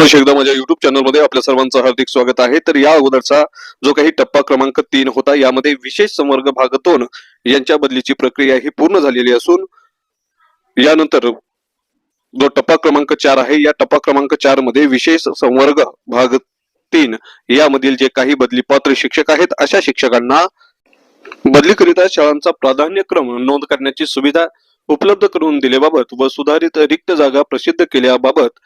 पुनश एकदा माझ्या युट्यूब चॅनलमध्ये आपल्या सर्वांचं हार्दिक स्वागत आहे. तर या अगोदरचा जो काही टप्पा क्रमांक तीन होता यामध्ये विशेष संवर्ग भाग दोन यांच्या बदलीची प्रक्रिया ही पूर्ण झालेली असून यानंतर जो टप्पा क्रमांक चार आहे या टप्पा क्रमांक चारमध्ये विशेष संवर्ग भाग तीन यामधील जे काही बदली पात्र शिक्षक आहेत अशा शिक्षकांना बदलीकरिता शाळांचा प्राधान्यक्रम नोंद करण्याची सुविधा उपलब्ध करून दिल्याबाबत व सुधारित रिक्त जागा प्रसिद्ध केल्याबाबत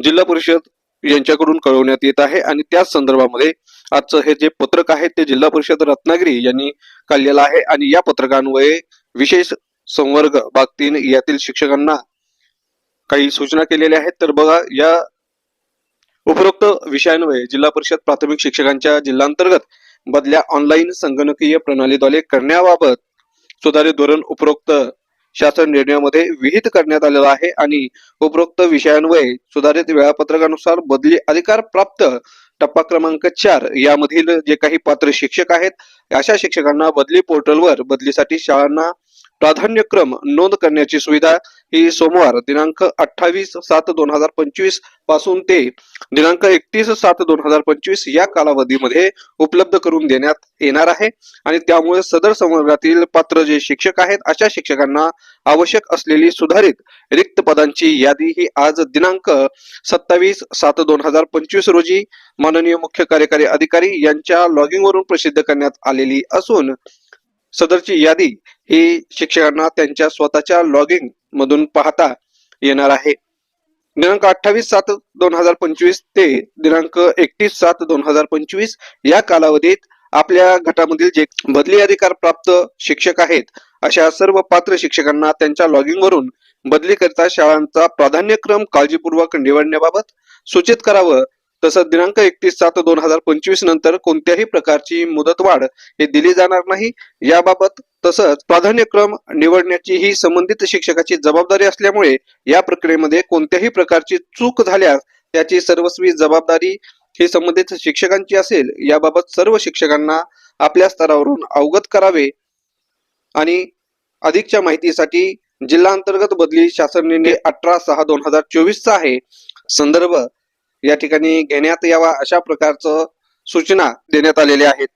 जिल्हा परिषद यांच्याकडून कळवण्यात येत आहे आणि त्याच संदर्भामध्ये आजचं हे जे पत्रक आहे ते जिल्हा परिषद रत्नागिरी यांनी काढलेलं आहे आणि या पत्रकान्वये विशेष संवर्ग भाग तीन यातील शिक्षकांना काही सूचना केलेल्या आहेत. तर बघा या उपरोक्त विषयान्वये जिल्हा परिषद प्राथमिक शिक्षकांच्या जिल्हांतर्गत बदल्या ऑनलाईन संगणकीय प्रणालीद्वारे करण्याबाबत सुधारित धोरण उपरोक्त शासन निर्णयामध्ये विहित करण्यात आलेला आहे आणि उपरोक्त विषयांवये सुधारित वेळापत्रकानुसार बदली अधिकार प्राप्त टप्पा क्रमांक चार यामधील जे काही पात्र शिक्षक आहेत अशा शिक्षकांना बदली पोर्टलवर बदलीसाठी शाळांना प्राधान्यक्रम नोंद करण्याची सुविधा ही सोमवार दिनांक अठ्ठावीस सात दोन हजार पंचवीसपासून ते दिनांक एकतीस सात दोन हजार पंचवीस या कालावधीमध्ये उपलब्ध करून देण्यात येणार आहे. आणि त्यामुळे सदर संवर्गातील पात्र जे शिक्षक आहेत अशा शिक्षकांना आवश्यक असलेली सुधारित रिक्त पदांची यादी ही आज दिनांक सत्तावीस सात दोन हजार पंचवीस रोजी माननीय मुख्य कार्यकारी अधिकारी यांच्या लॉगिंग वरून प्रसिद्ध करण्यात आलेली असून सदरची यादी ही शिक्षकांना त्यांच्या स्वतःच्या लॉगिंग मधून पाहता येणार आहे. दिनांक अठ्ठावीस सात दोन हजार पंचवीस ते दिनांक एकतीस सात दोन हजार पंचवीस या कालावधीत आपल्या गटामधील जे बदली अधिकार प्राप्त शिक्षक आहेत अशा सर्व पात्र शिक्षकांना त्यांच्या लॉगिंग वरून बदली करता शाळांचा प्राधान्यक्रम काळजीपूर्वक निवडण्याबाबत सूचित करावं तसंच दिनांक एकतीस सात दोन हजार पंचवीस नंतर कोणत्याही प्रकारची मुदतवाढ हे दिली जाणार नाही. याबाबत तसंच प्राधान्यक्रम निवडण्याची ही संबंधित शिक्षकाची जबाबदारी असल्यामुळे या प्रक्रियेमध्ये कोणत्याही प्रकारची चूक झाल्यास त्याची सर्वस्वी जबाबदारी ही संबंधित शिक्षकांची असेल. याबाबत सर्व शिक्षकांना आपल्या स्तरावरून अवगत करावे आणि अधिकच्या माहितीसाठी जिल्हा अंतर्गत बदली शासन निर्णय अठरा सहा दोन हजार चोवीसचा आहे. संदर्भ या ठिकाणी घेण्यात यावा अशा प्रकारचं सूचना देण्यात आलेल्या आहेत.